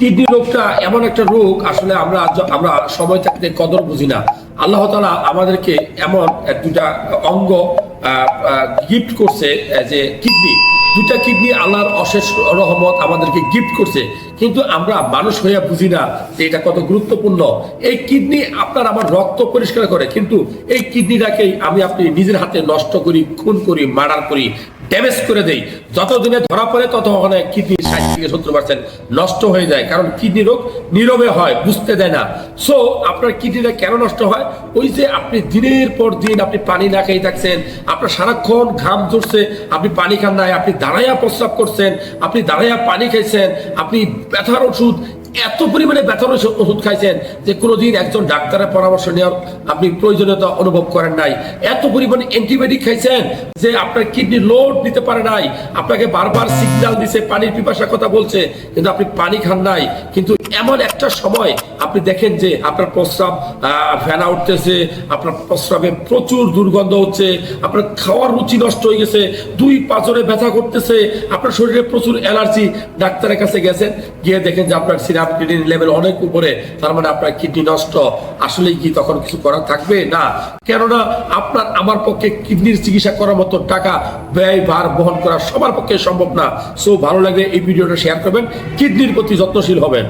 Kidney রোগটা এমন একটা রোগ, আসলে আমরা আমরা সময় থাকতে কদর বুঝি না। আল্লাহ তাআলা আমাদেরকে এমন দুটা অঙ্গ গিফট করছে যে কিডনি। দুটা কিডনি আল্লাহর অশেষ রহমত আমাদেরকে গিফট করছে। কিন্তু আমরা মানুষ হইয়া বুঝি না যে এটা কত গুরুত্বপূর্ণ। এই কিডনি আপনার আমার রক্ত পরিষ্কার করে, কিন্তু এই কিডনিটাকেই আমি আপনি নিজের হাতে নষ্ট করি, খুন করি, মার্ডার করি। ড্যামেজ করে দেই। যতদিনে ধরা পড়ে তত ওখানে কিডনি ষাট থেকে সত্তর পার্সেন্ট নষ্ট হয়ে যায়, কারণ কিডনি রোগ নীরবে হয়, বুঝতে দেয় না। সো আপনার কিডনিটা কেন নষ্ট হয়? ওই যে আপনি দিনের পর দিন আপনি পানি না খেয়ে থাকছেন, আপনার সারাক্ষণ ঘাম ধরছে আপনি পানি খান নাই, আপনি দাঁড়াইয়া প্রস্রাব করছেন, আপনি দাঁড়াইয়া পানি খেয়েছেন আপনি ব্যথার ওষুধ এত পরিমাণে ব্যথার ওষুধ খাইছেন যে কোনোদিন একজন ডাক্তারের পরামর্শ নেওয়ার আপনি প্রয়োজনীয়তা অনুভব করেন নাই। এত পরিমাণে অ্যান্টিবায়োটিক খাইছেন যে আপনার কিডনি লোড নিতে পারে নাই। আপনাকে বারবার সিগন্যাল দিছে, পানির পিপাসার কথা বলছে, কিন্তু আপনি পানি খান নাই। কিন্তু এমন একটা সময় আপনি দেখেন যে আপনার প্রস্রাব ফেনা উঠতেছে, আপনার প্রস্রাবে প্রচুর দুর্গন্ধ হচ্ছে, আপনার খাওয়ার রুচি নষ্ট হয়ে গেছে, দুই পাঁচরে ব্যথা করতেছে, আপনার শরীরে প্রচুর অ্যালার্জি। ডাক্তারের কাছে গেছেন, গিয়ে দেখেন যে আপনার সিরাপ কিডনি লেভেল অনেক উপরে, তার মানে আপনার কিডনি নষ্ট। আসলে কি তখন কিছু করার থাকবে? না। কেননা আপনার, আমার পক্ষে কিডনির চিকিৎসা করার মতো টাকা ব্যয় ভার বহন করা সবার পক্ষে সম্ভব না। সো ভালো লাগলে এই ভিডিওটা শেয়ার করবেন। কিডনির প্রতি যত্নশীল হবেন।